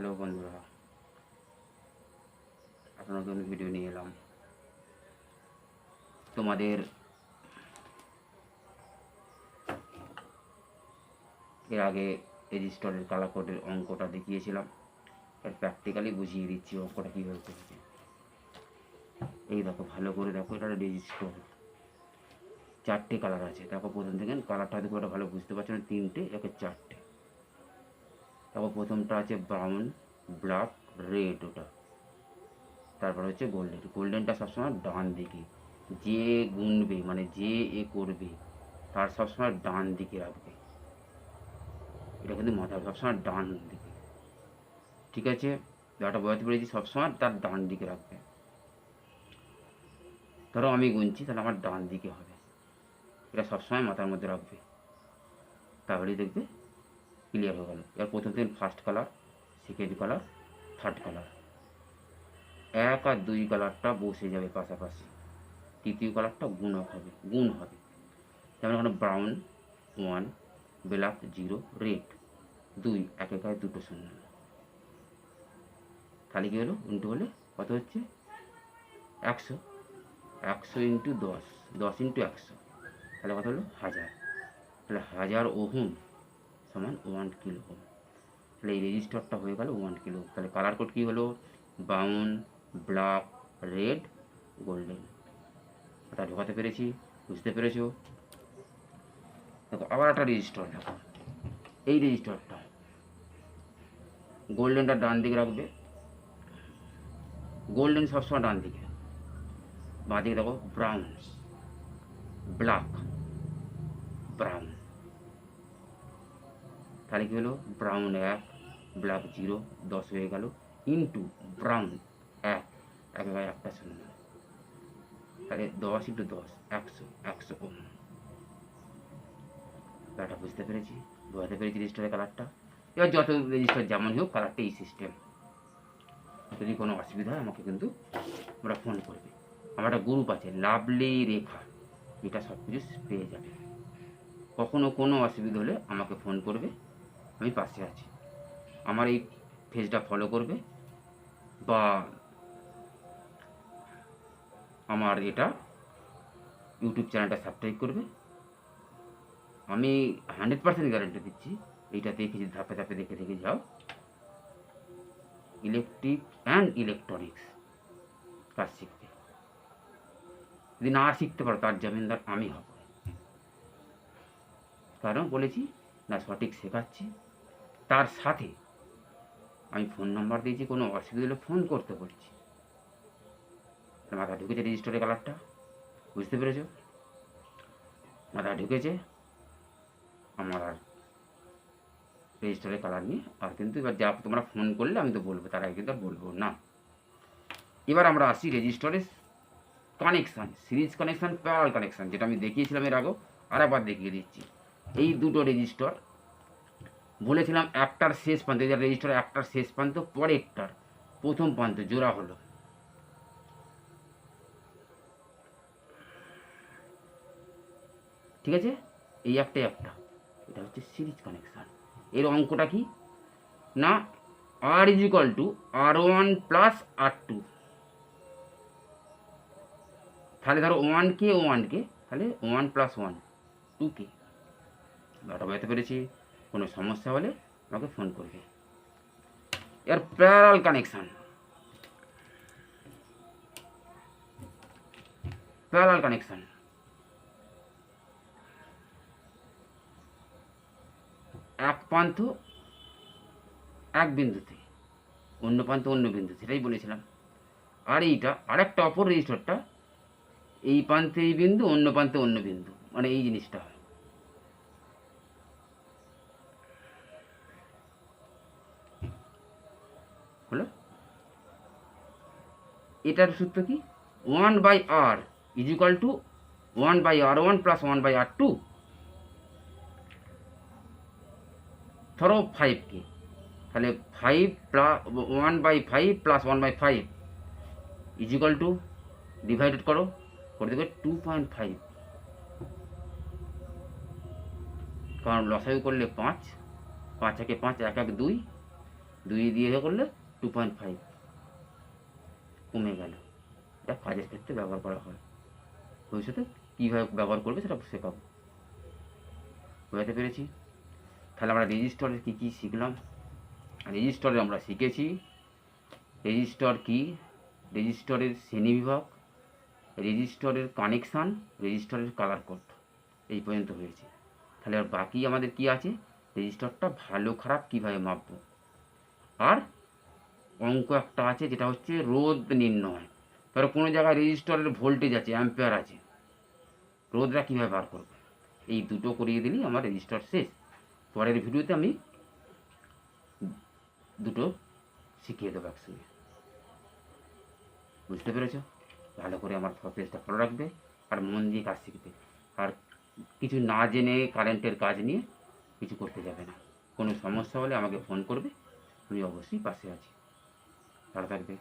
Hello বন্ধুরা একটা নতুন ভিডিও নিয়ে এলাম। তোমাদের এর আগে রেজিস্টারের কালার কোডের অঙ্কটা দেখিয়েছিলাম, এর প্র্যাকটিক্যালি বুঝিয়ে দিচ্ছি অঙ্কটা কীভাবে করবে এই দেখো, ভালো করে দেখো, এটা রেজিস্টার চারটে কালার আছে। দেখো, প্রথম থেকে কালারটা একটা ভালো, বুঝতে পারছ না? তিনটে, একে চারটে। তারপর প্রথমটা আছে ব্রাউন ব্ল্যাক রেড ওটা। তারপর হচ্ছে গোল্ডেন গোল্ডেনটা সবসময় ডান দিকে। যে গুনবে মানে যে এ করবে, তার সবসময় ডান দিকে রাখবে। এটা কিন্তু মাথা সবসময় ডান দিকে। ঠিক আছে? ব্যাপারটা বোঝাতে পেরেছি, সবসময় তার ডান দিকে রাখবে। ধরো আমি গুনছি, তাহলে আমার ডান দিকে হবে। এটা সবসময় মাথার মধ্যে রাখবে। তাহলেই দেখবে ক্লিয়ার হয়ে গেল। এর প্রথম দিন first colour second colour third colour এক আর দুই কালারটা বসে যাবে পাশাপাশি। তৃতীয় কালারটা গুণক হবে, গুণ হবে। যেমন এখানে brown one black zero red দুই, এক একায় দুটো শূন্য। তাহলে কী হলো? উল্টো হলে কত হচ্ছে? একশো। একশো ইন্টু দশ। দশ ইন্টু একশো। তাহলে কত হলো? হাজার। তাহলে হাজার ওহম সমান ওয়ান কিলো ওহম তাহলে এই রেজিস্টারটা হয়ে গেল ওয়ান কিলো তাহলে কালার কোড কী হলো? ব্রাউন ব্ল্যাক রেড গোল্ডেন এটা ঢোকাতে পেরেছি, বুঝতে পেরেছ? দেখো, আবার একটা রেজিস্টার দেখো এই রেজিস্টারটা গোল্ডেনটা ডান দিকে রাখবে। গোল্ডেন সবসময় ডান দিকে। বাঁ দিকে দেখো ব্রাউন ব্ল্যাক ব্রাউন তাহলে কী হলো? ব্রাউন এক ব্ল্যাক জিরো দশ হয়ে গেল ইন্টু ব্রাউন এক, একেবারে একটা শূন্য। তাহলে দশ ইন্টু দশ, একশো একশো ওম। ব্যাপারটা বুঝতে পেরেছি? বোঝাতে পেরেছি রেজিস্টারের কালারটা এবার যত রেজিস্টার যেমন হোক কালারটা এই সিস্টেম যদি কোনো অসুবিধা হয়, আমাকে কিন্তু ওরা ফোন করবে। আমার একটা গ্রুপ আছে, লাভলি রেখা। এটা সব কিছু পেয়ে যাবে। কখনো কোনো অসুবিধা হলে আমাকে ফোন করবে। আমি পাশে আছি। আমার এই পেজটা ফলো করবে বা আমার এটা ইউটিউব চ্যানেলটা সাবস্ক্রাইব করবে। আমি হান্ড্রেড পার্সেন্ট গ্যারান্টি দিচ্ছি এইটা দেখে যদি ধাপে ধাপে দেখে দেখে যাও। ইলেকট্রিক অ্যান্ড ইলেকট্রনিক্স কাজ শিখবে। যদি না শিখতে পারো, তার জমিনদার আমি হব। কারণ বলেছি না সঠিক শেখাচ্ছি। তার সাথে আমি ফোন নাম্বার দিয়েছি, কোনো অসুবিধা হলে ফোন করতে বলছি। মাথা ঢুকেছে রেজিস্টারের কালারটা বুঝতে পেরেছ? মাথা ঢুকেছে, আমার আর রেজিস্টারের কালার নিয়ে আর কিন্তু এবার যা তোমরা ফোন করলে আমি তো বলব, তার আগে কিন্তু আর বলব না। এবার আমরা আসি রেজিস্টারের connection series connection parallel connection যেটা আমি দেখিয়েছিলাম এর আগেও আর একবার দেখিয়ে দিচ্ছি। এই দুটো রেজিস্টার বলেছিলাম একটার শেষ প্রান্ত এই রেজিস্টার একটার শেষ প্রান্ত, পরেরটার প্রথম প্রান্ত জোড়া হলো। ঠিক আছে? এই একটাই একটা। এটা হচ্ছে সিরিজ কানেকশান এর অঙ্কটা কি? না R is equal to R one plus R two তাহলে ধরো ওয়ান কে ওয়ান কে, তাহলে one plus one two K. বোঝাতে পেরেছি। কোনো সমস্যা হলে আমাকে ফোন করবে। এর প্যারাল কানেকশান। Parallel connection. এক প্রান্ত, এক বিন্দুতে। অন্য প্রান্ত, অন্য বিন্দু সেটাই বলেছিলাম। আর এইটা আরেকটা অপর রেজিস্টারটা এই প্রান্তে এই বিন্দু, অন্য প্রান্তে অন্য বিন্দু। মানে এই জিনিসটা হয়। এটার সূত্র কি? One by R is equal to one by R one plus one by R two ধরো ফাইভকে তাহলে five plus one by five plus one by five is equal to divided করো, করে দেবে টু পয়েন্ট ফাইভ কারণ লসাগু করলে পাঁচ পাঁচ একে পাঁচ, এক এক দুই দুই দিয়ে করলে টু পয়েন্ট ফাইভ কমে গেল। এটা কাজের ক্ষেত্রে ব্যবহার করা হয়। ভবিষ্যতে কীভাবে ব্যবহার করবে সেটা শেখাবো। বোঝাতে পেরেছি? তাহলে আমরা রেজিস্টরের কী কী শিখলাম? রেজিস্টরে আমরা শিখেছি। রেজিস্টর কি? রেজিস্টরের শ্রেণীবিভাগ রেজিস্টরের কানেকশান রেজিস্টরের কালার কোড এই পর্যন্ত হয়েছে। তাহলে আর বাকি আমাদের কি আছে? রেজিস্টরটা ভালো খারাপ কীভাবে মাপবো? আর অঙ্ক একটা আছে, যেটা হচ্ছে রোদ নির্ণয়। ধরো কোনো জায়গায় রেজিস্টরের ভোল্টেজ আছে, অ্যাম্পেয়ার আছে। রোদটা কীভাবে বার করব? এই দুটো করিয়ে দিলেই আমার রেজিস্টার শেষ। পরের ভিডিওতে আমি দুটো শিখিয়ে দেবো একসঙ্গে। বুঝতে পেরেছ? ভালো করে আমার পেজটা ফলো রাখবে, আর মন দিয়ে কাজ শিখবে। আর কিছু না জেনে কারেন্টের কাজ নিয়ে কিছু করতে যাবে না। কোনো সমস্যা হলে আমাকে ফোন করবে, আমি অবশ্যই পাশে আছি। ভালো থাকবে